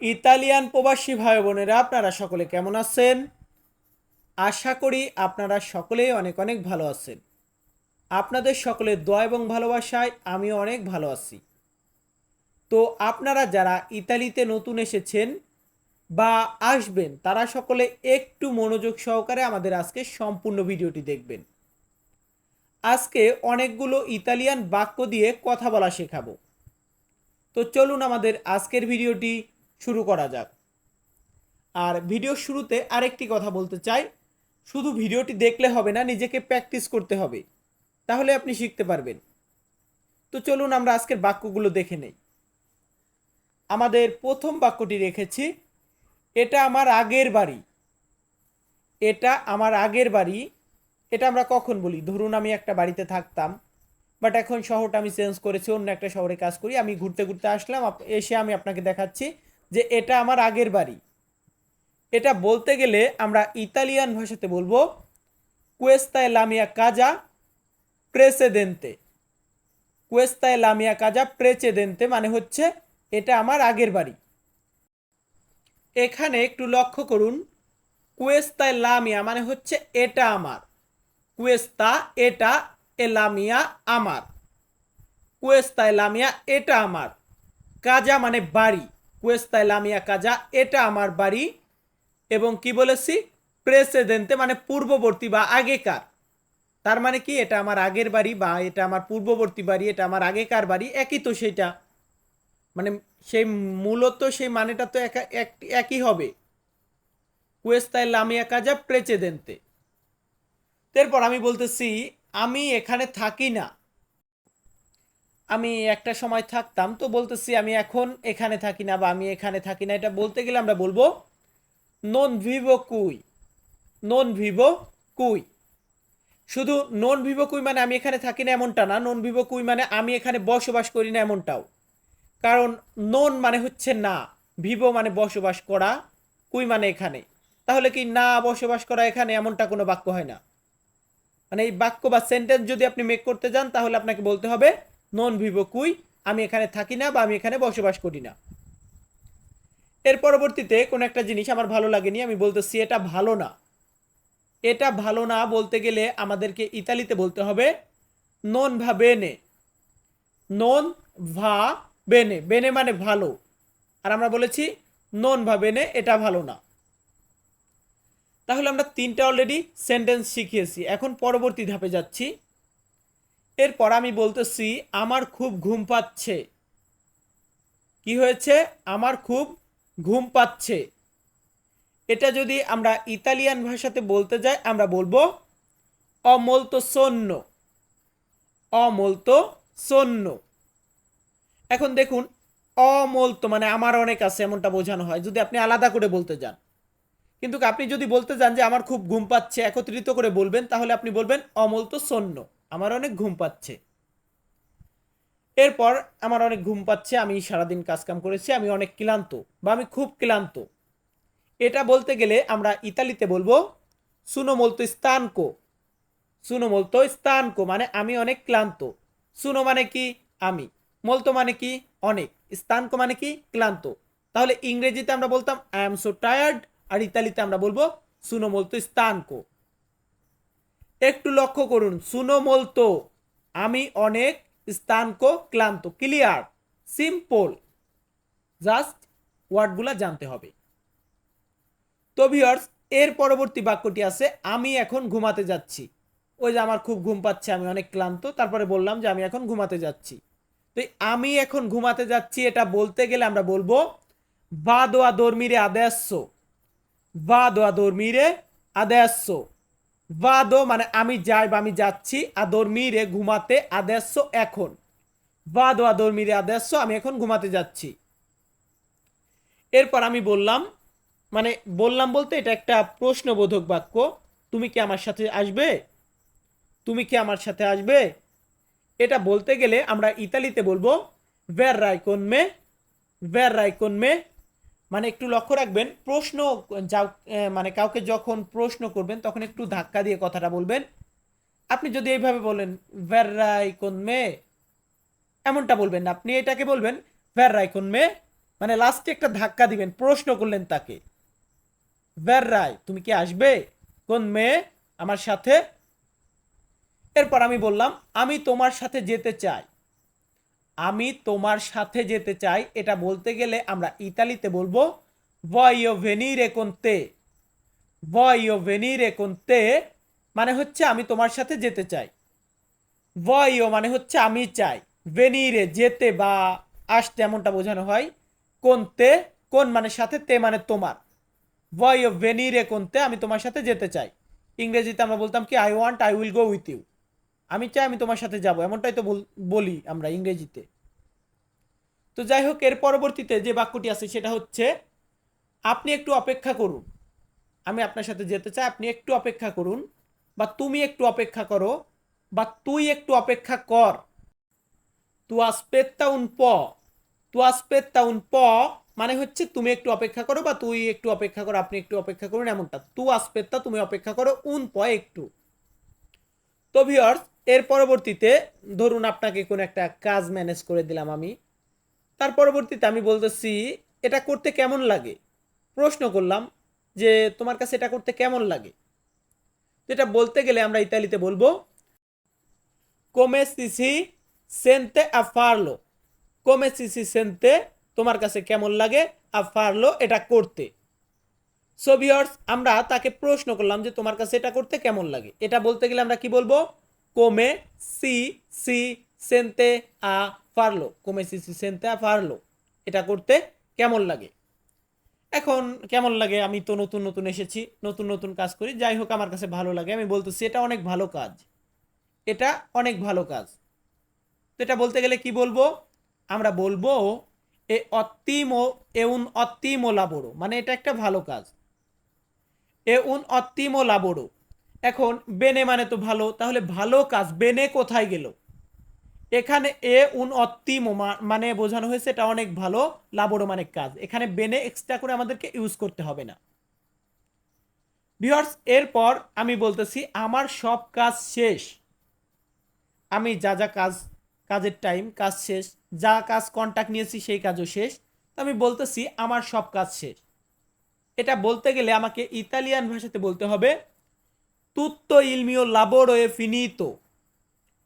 Italian প্রবাসী ভাই বোনেরা আপনারা সকলে কেমন আছেন? আশা করি আপনারা সকলেই অনেক অনেক ভালো আছেন। আপনাদের সকলের দোয়া এবং ভালোবাসায় আমি অনেক ভালো আছি। তো আপনারা যারা ইতালিতে নতুন এসেছেন বা আসবেন, তারা সকলে একটু মনোযোগ সহকারে আমাদের আজকে সম্পূর্ণ ভিডিওটি দেখবেন। আজকে অনেকগুলো ইতালিয়ান বাক্য দিয়ে কথা বলা শেখাবো। তো চলুন আমাদের আজকের ভিডিওটি শুরু করা যাক। আর ভিডিওর শুরুতে আরেকটি কথা বলতে চাই। শুধু ভিডিওটি দেখলে হবে না, নিজেকে প্র্যাকটিস করতে হবে। তাহলে আপনি শিখতে পারবেন। তো চলুন আমরা আজকের বাক্যগুলো দেখে নেই। আমাদের প্রথম বাক্যটি রেখেছি, এটা আমার আগের বাড়ি। এটা আমার আগের বাড়ি। এটা আমরা কখন বলি? ধরুন আমি একটা বাড়িতে থাকতাম, বাট এখন শহরটা আমি চেঞ্জ করেছি, অন্য একটা শহরে কাজ করি, আমি ঘুরতে ঘুরতে আসলাম এসে আমি আপনাকে দেখাচ্ছি যে এটা আমার আগের বাড়ি। এটা বলতে গেলে আমরা ইতালিয়ান ভাষাতে বলব কুয়েস্তায় লামিয়া কাজা প্রেসেদেন্তে কুয়েস্তায় লামিয়া কাজা প্রেচেদেন্তে মানে হচ্ছে, এটা আমার আগের বাড়ি। এখানে একটু লক্ষ্য করুন। কুয়েস্তায় লামিয়া মানে হচ্ছে, এটা আমার। কুয়েস্তা এটা এলামিয়া আমার। কুয়েস্তা এলামিয়া এটা আমার। কাজা মানে বাড়ি। কুয়েস্তা এলামিয়া কাজা, এটা আমার বাড়ি। এবং কি বলেছি? প্রেসেডেন্টে মানে পূর্ববর্তী বা আগেকার। তার মানে কি? এটা আমার আগের বাড়ি বা এটা আমার পূর্ববর্তী বাড়ি, এটা আমার আগেকার বাড়ি, একই তো সেটা। মানে সেই মূলত সেই মানেটা তো একা- এক- একই হবে। কুয়েস্তায় লামিয়া কাজা প্রেচেদেন্তে এরপর আমি বলতেছি, আমি এখানে থাকি না। আমি একটা সময় থাকতাম, তো বলতেছি আমি এখন এখানে থাকি না বা আমি এখানে থাকি না। এটা বলতে গেলে আমরা বলব নন ভিভো কুই নন ভিভো কুই শুধু নন ভিভো কুই মানে আমি এখানে থাকি না এমনটা না নন ভিভো কুই মানে আমি এখানে বসবাস করি না এমনটাও। কারণ নন মানে হচ্ছে না ভিভো মানে বসবাস করা কুই মানে এখানে। তাহলে কি না বসবাস করা এখানে এমনটা কোনো বাক্য হয় না? মানে এই বাক্য বা সেন্টেন্স যদি আপনি মেক করতে যান, তাহলে আপনাকে বলতে হবে নন ভিভো কুই, আমি এখানে থাকি না বা আমি এখানে বসবাস করি না। এর পরবর্তীতে কোনো একটা জিনিস আমার ভালো লাগেনি, আমি বলতেছি এটা ভালো না। এটা ভালো না বলতে গেলে আমাদেরকে ইতালিতে বলতে হবে নন ভা বেনে। নন ভা বেনে। বেনে মানে ভালো। আর আমরা বলেছি নন ভা বেনে, এটা ভালো না। তাহলে আমরা তিনটা অলরেডি সেন্টেন্স শিখিয়েছি। এখন পরবর্তী ধাপে যাচ্ছি। এরপর আমি বলতেছি, আমার খুব ঘুম পাচ্ছে। কি হয়েছে? আমার খুব ঘুম পাচ্ছে। এটা যদি আমরা ইতালিয়ান ভাষাতে বলতে যাই, আমরা বলব, অমলতো সন্য অমলতো সন্য এখন দেখুন, অমলতো মানে আমার অনেক আছে, এমনটা বোঝানো হয়, যদি আপনি আলাদা করে বলতে যান। কিন্তু আপনি যদি বলতে যান যে আমার খুব ঘুম পাচ্ছে, একত্রিত করে বলবেন, তাহলে আপনি বলবেন অমল তো সন্য আমার অনেক ঘুম পাচ্ছে। এরপর আমার অনেক ঘুম পাচ্ছে, আমি সারাদিন কাজকাম করেছি, আমি অনেক ক্লান্ত বা আমি খুব ক্লান্ত। এটা বলতে গেলে আমরা ইতালিতে বলব সুনো মলতো স্তানকো সুনো মলতো স্তানকো মানে আমি অনেক ক্লান্ত। সুনো মানে কি? আমি। মলতো মানে কি? অনেক। স্তানকো মানে কি? ক্লান্ত। তাহলে ইংরেজিতে আমরা বলতাম আই এম সো টায়ার্ড আর ইতালিতে আমরা বলব সুনো মলতো স্তানকো একটু লক্ষ্য করুন সুনো মলতো আমি অনেক স্তানকো ক্লান্ত, ক্লিয়ার, সিম্পল। জাস্ট ওয়ার্ডগুলো জানতে হবে। তো ভিউয়ার্স, এর পরবর্তী বাক্যটি আছে, আমি এখন ঘুমাতে যাচ্ছি। ওই যে আমার খুব ঘুম পাচ্ছে, আমি অনেক ক্লান্ত, তারপরে বললাম যে আমি এখন ঘুমাতে যাচ্ছি। তো আমি এখন ঘুমাতে যাচ্ছি, এটা বলতে গেলে আমরা বলব, বা দোয়া দর্মিরে আদেশ বা দোয়া দর্মিরে adesso vado মানে আমি যাই বা আমি যাচ্ছি a dormire ঘুমাতে adesso এখন। Vado a dormire adesso আমি এখন ঘুমাতে যাচ্ছি। এরপর আমি বললাম মানে বললাম বলতে এটা একটা প্রশ্নবোধক বাক্য। তুমি কি আমার সাথে আসবে? তুমি কি আমার সাথে আসবে? এটা বলতে গেলে আমরা ইতালিতে বলব, verrai con me, verrai con me মানে একটু লক্ষ্য রাখবেন, প্রশ্ন যাও মানে কাউকে যখন প্রশ্ন করবেন, তখন একটু ধাক্কা দিয়ে কথাটা বলবেন। আপনি যদি এইভাবে বলেন verrai কোন me? এমনটা বলবেন না। আপনি এটাকে বলবেন verrai কোন me? মানে লাস্টে একটা ধাক্কা দিবেন, প্রশ্ন করলেন তাকে। ভ্যার রায় তুমি কি আসবে? কোন মেয়ে আমার সাথে? এরপর আমি বললাম, আমি তোমার সাথে যেতে চাই। আমি তোমার সাথে যেতে চাই। এটা বলতে গেলে আমরা ইতালিতে বলব ভয়ো ভেনিরে কোনতে ভয়ো ভেনিরে কোনতে মানে হচ্ছে আমি তোমার সাথে যেতে চাই। ভয়ো মানে হচ্ছে আমি চাই। ভেনিরে যেতে বা আসতে এমনটা বোঝানো হয়। কোনতে কোন মানে সাথে, তে মানে তোমার। ভয়ো ভেনিরে কোনতে আমি তোমার সাথে যেতে চাই। ইংরেজিতে আমরা বলতাম কি I want I will go with you আমি চাই আমি তোমার সাথে যাব, এমনটাই তো বল- আমরা ইংরেজিতে। তো যাই হোক, এর পরবর্তীতে যে বাক্যটি আছে সেটা হচ্ছে, আপনি একটু অপেক্ষা করুন। আমি আপনার সাথে যেতে চাই, আপনি একটু অপেক্ষা করুন, বা তুমি একটু অপেক্ষা করো, বা তুই একটু অপেক্ষা কর। তু আস্পেত্তা উন প। তু আস্পেত্তা উন প মানে হচ্ছে তুমি একটু অপেক্ষা করো, বা তুই একটু অপেক্ষা করো, আপনি একটু অপেক্ষা করুন এমনটা। তু আস্পেত্তা তুমি অপেক্ষা করো, উন প একটু। তো ভিওর্স এর পরবর্তীতে ধরুন আপনাকে কোনো একটা কাজ ম্যানেজ করে দিলাম আমি। তার পরবর্তীতে আমি বলতেছি, এটা করতে কেমন লাগে? প্রশ্ন করলাম যে, তোমার কাছে এটা করতে কেমন লাগে? যেটা বলতে গেলে আমরা ইতালিতে বলব কোমে সিসি সেন্তে আফারলো কোমে সিসি সেন্তে তোমার কাছে কেমন লাগে আফারলো এটা করতে। সো ভিউয়ার্স আমরা তাকে প্রশ্ন করলাম যে, তোমার কাছে এটা করতে কেমন লাগে? এটা বলতে গেলে আমরা কি বলব? কোমে সি সি সেন্তে আ ফারলো কোমে সি সি সেন্তে আ ফারলো এটা করতে কেমন লাগে? এখন কেমন লাগে? আমি তো নতুন নতুন এসেছি, নতুন নতুন কাজ করি। যাই হোক, আমার কাছে ভালো লাগে। আমি বলতেছি, এটা অনেক ভালো কাজ। এটা অনেক ভালো কাজ। তো এটা বলতে গেলে কি বলব? আমরা বলব, এ অত্তিমো এ উন অত্তিমো লাবড়ো। মানে এটা একটা ভালো কাজ। এ উন অত্তিমো লাবোরো এখন বেনে মানে তো ভালো, তাহলে ভালো কাজ, বেনে কোথায় গেল? এখানে এ, উন অত্তিমো মানে বোঝানো হয়েছে এটা অনেক ভালো লাবোরো মানে কাজ। এখানে বেনে এক্সট্রা করে আমাদেরকে ইউজ করতে হবে না। ভিউয়ার্স এরপর আমি বলতেছি, আমার সব কাজ শেষ। আমি যা যা কাজ, কাজের টাইম কাজ শেষ। যা কাজ কন্ট্যাক্ট নিয়েছি, সেই কাজও শেষ। আমি বলতেছি, আমার সব কাজ শেষ। এটা বলতে গেলে আমাকে ইতালিয়ান ভাষাতে বলতে হবে তুত্তো ইলমিও এ ফিনিতো।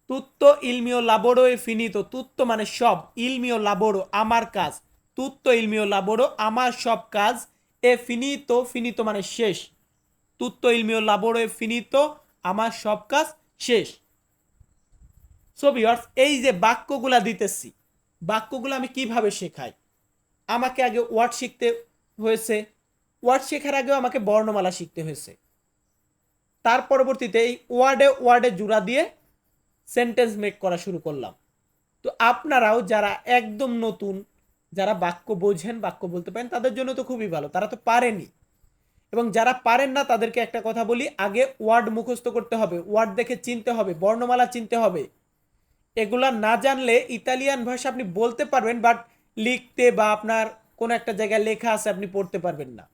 তুত্তো ইলমিও লাবোরো ফিনিতো। তুত্তো মানে সব। ইলমিও লাবোরো আমার কাজ। তুত্তো ইলমিও লাবোরো আমার সব কাজ। এ ফিনিতো ফিনিতো মানে শেষ। তুত্তো ইলমিও লাবোরো ফিনিতো, আমার সব কাজ শেষ। সো ভিউয়ার্স এই যে বাক্যগুলা দিতেছি, বাক্যগুলো আমি কীভাবে শেখাই? আমাকে আগে ওয়ার্ড শিখতে হয়েছে। ওয়ার্ড শেখার আগেও আমাকে বর্ণমালা শিখতে হয়েছে। তার পরবর্তীতে এই ওয়ার্ডে ওয়ার্ডে জোড়া দিয়ে সেন্টেন্স মেক করা শুরু করলাম। তো আপনারাও যারা একদম নতুন, যারা বাক্য বোঝেন, বাক্য বলতে পারেন, তাদের জন্য তো খুবই ভালো। তারা তো পারেনি। এবং যারা পারেন না, তাদেরকে একটা কথা বলি, আগে ওয়ার্ড মুখস্থ করতে হবে, ওয়ার্ড দেখে চিনতে হবে, বর্ণমালা চিনতে হবে। এগুলা না জানলে ইতালিয়ান ভাষা আপনি বলতে পারবেন, বাট লিখতে বা আপনার কোনো একটা জায়গায় লেখা আছে, আপনি পড়তে পারবেন না।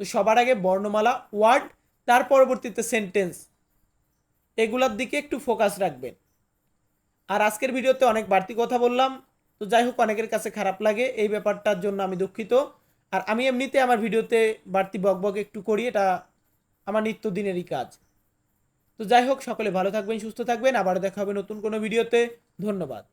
তো সবার আগে বর্ণমালা, ওয়ার্ড তার পরবর্তীতে সেন্টেন্স এগুলার দিকে একটু ফোকাস রাখবেন। আর আজকের ভিডিওতে অনেক বাড়তি কথা বললাম, তো যাই হোক অনেকের কাছে খারাপ লাগে এই ব্যাপারটার জন্য আমি দুঃখিত। আর আমি এমনিতে আমার ভিডিওতে বাড়তি বকবক একটু করি, এটা আমার নিত্যদিনেরই কাজ। তো যাই হোক সকলে ভালো থাকবেন, সুস্থ থাকবেন আবার দেখা হবে নতুন কোনো ভিডিওতে। ধন্যবাদ।